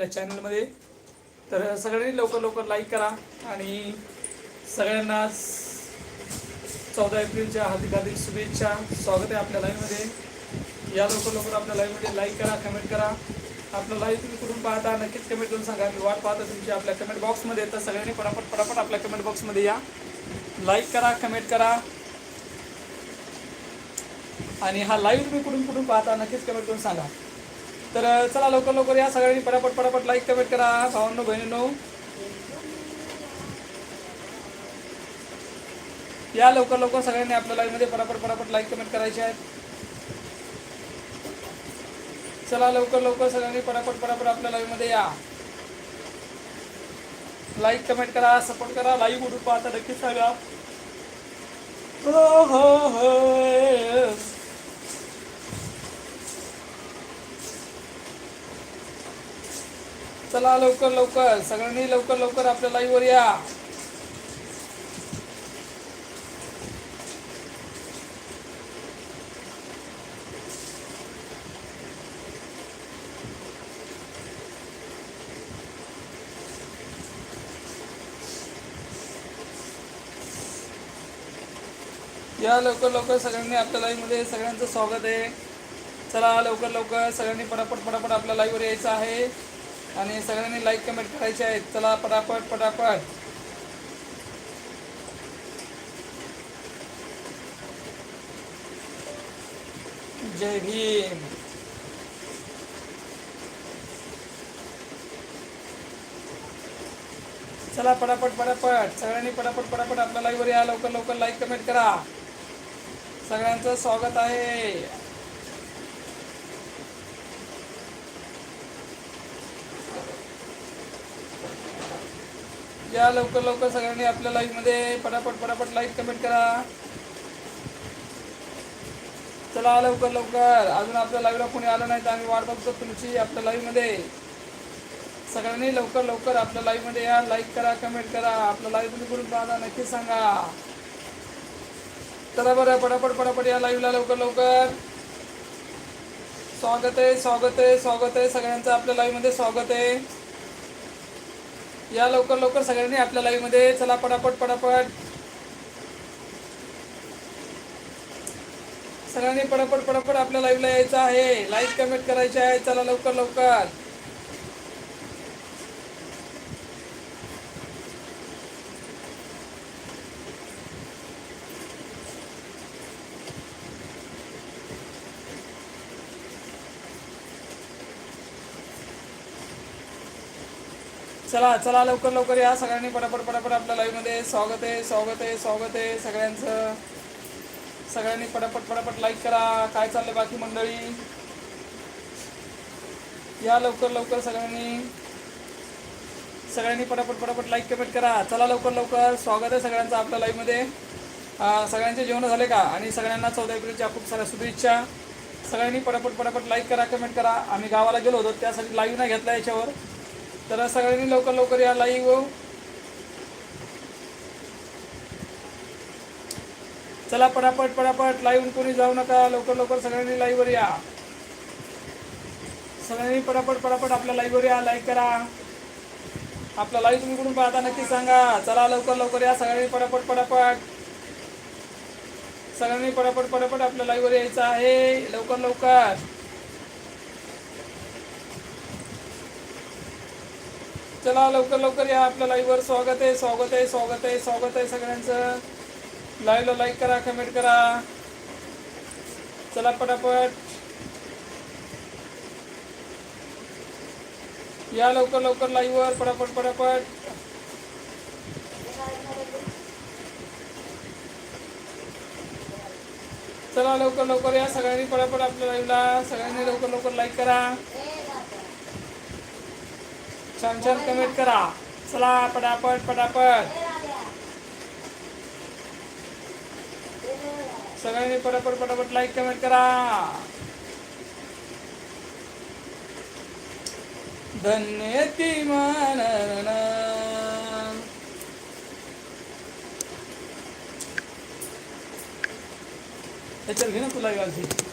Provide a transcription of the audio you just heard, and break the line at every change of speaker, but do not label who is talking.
आपल्या चॅनलमध्ये. तर सगळ्यांनी लवकर लवकर लाईक करा आणि सगळ्यांना चौदा एप्रिलच्या हार्दिक हार्दिक शुभेच्छा. स्वागत आहे आपल्या लाईव्हमध्ये या लवकर लवकर आपल्या लाईव्हमध्ये लाईक करा कमेंट करा. आपलं लाईव्ह तुम्ही कुठून पाहता नक्कीच कमेंट करून सांगा. मी वाट पाहता तुमची आपल्या कमेंट बॉक्समध्ये तर सगळ्यांनी पटापट पटापट आपल्या कमेंट बॉक्समध्ये या. लाईक करा कमेंट करा. आणि हा लाईव्ह तुम्ही कुठून कुठून पाहता नक्कीच कमेंट करून सांगा. तर चला लवकर लवकर या सगळ्यांनी पटापट पटापट लाईक कमेंट करा. भावांनो बहिणींनो. या लवकर लवकर सगळ्यांनी आपल्या लाईव्हमध्ये पटापट पटापट लाईक कमेंट करायचे आहेत. चला लवकर लवकर सगळ्यांनी पटापट पटापट आपल्या लाईव्हमध्ये या. लाईक कमेंट करा सपोर्ट करा. लाईव्ह उठून पाहता नक्कीच सांगा हो हो हो चला लवकर लवकर. सगळ्यांनी लवकर लवकर आपल्या लाईव्हवर या. या लवकर लवकर सगळ्यांनी आपल्या लाईव्हमध्ये सगळ्यांचं स्वागत आहे. चला लवकर लवकर सगळ्यांनी पटापट पटापट आपल्या लाईव्हवर यायचं आहे. आणि सगळ्यांनी लाईक कमेंट करायचे आहेत. चला पटापट पटापट. जय भीम. चला पटापट पटापट. सगळ्यांनी पटापट पटापट आपल्या लाईव्हवर या. लवकर लवकर लाईक कमेंट करा. सगळ्यांचं स्वागत आहे. या लवकर लवकर सगळ्यांनी आपल्या लाईफमध्ये पटापट पटापट लाईक कमेंट करा. चला लवकर लवकर. अजून आपल्या लाईव्हला कोणी आलं नाही तर आम्ही वाट बघतो तुमची आपल्या लाईव्हमध्ये सगळ्यांनी लवकर लवकर आपल्या लाईव्हमध्ये या. लाईक करा कमेंट करा. आपल्या लाईव्हमध्ये करून पाहता नक्की सांगा. चला बरं पटापट पटापट या लाईव्हला लवकर लवकर. स्वागत आहे स्वागत आहे स्वागत आहे. सगळ्यांचं आपल्या लाईव्हमध्ये स्वागत आहे. या लवकर लवकर सगळ्यांनी आपल्या लाईव्हमध्ये चला पटापट पटापट. सगळ्यांनी पटापट पटापट आपल्या लाईव्हला यायचं आहे. लाईक कमेंट करायचे आहे. चला लवकर लवकर. चला चला लवकर लवकर या. सगळ्यांनी पटापट पटापट आपल्या लाईव्हमध्ये स्वागत आहे स्वागत आहे स्वागत आहे सगळ्यांचं. सगळ्यांनी पटापट पटापट लाईक करा. काय चाललंय बाकी मंडळी? या लवकर लवकर सगळ्यांनी. सगळ्यांनी पटापट पटापट लाईक कमेंट करा. चला लवकर लवकर. स्वागत आहे सगळ्यांचं आपल्या लाईव्हमध्ये सगळ्यांचे जेवण झाले का? आणि सगळ्यांना चौदा एप्रिलच्या खूप साऱ्या शुभेच्छा. सगळ्यांनी पटापट पटापट लाईक करा कमेंट करा. आम्ही गावाला गेलो होतो त्यासाठी लाईव्ह नाही घेतला याच्यावर. तर सगळ्यांनी लवकर लवकर या लाईव्ह चला पटापट पटापट लाईव्ह कोणी जाऊ नका. लवकर लवकर सगळ्यांनी लाईव्हवर या. सगळ्यांनी पटापट पटापट आपल्या लाईव्हवर या. लाईक करा. आपला लाईव्ह तुम्ही कुठून पाहता नक्की सांगा. चला लवकर लवकर या. सगळ्यांनी पटापट पटापट. सगळ्यांनी पटापट पटापट आपल्या लाईव्हवर यायचं आहे. लवकर लवकर. चला लवकर लवकर या आपल्या लाईव्हवर स्वागत आहे स्वागत आहे स्वागत आहे स्वागत आहे सगळ्यांचं. लाईव्हला लाईक करा कमेंट करा. चला पटापट. या लवकर लवकर लाईव्हवर पटापट पटापट. चला लवकर लवकर या सगळ्यांनी. पटापट आपल्या लाईव्हला सगळ्यांनी लवकर लवकर लाईक करा. छान छान कमेंट करा. चला पटापट पटापट. सगळ्यांनी पटापट पटापट लाईक कमेंट करा. धन्य ती मान घे ना तुला घालते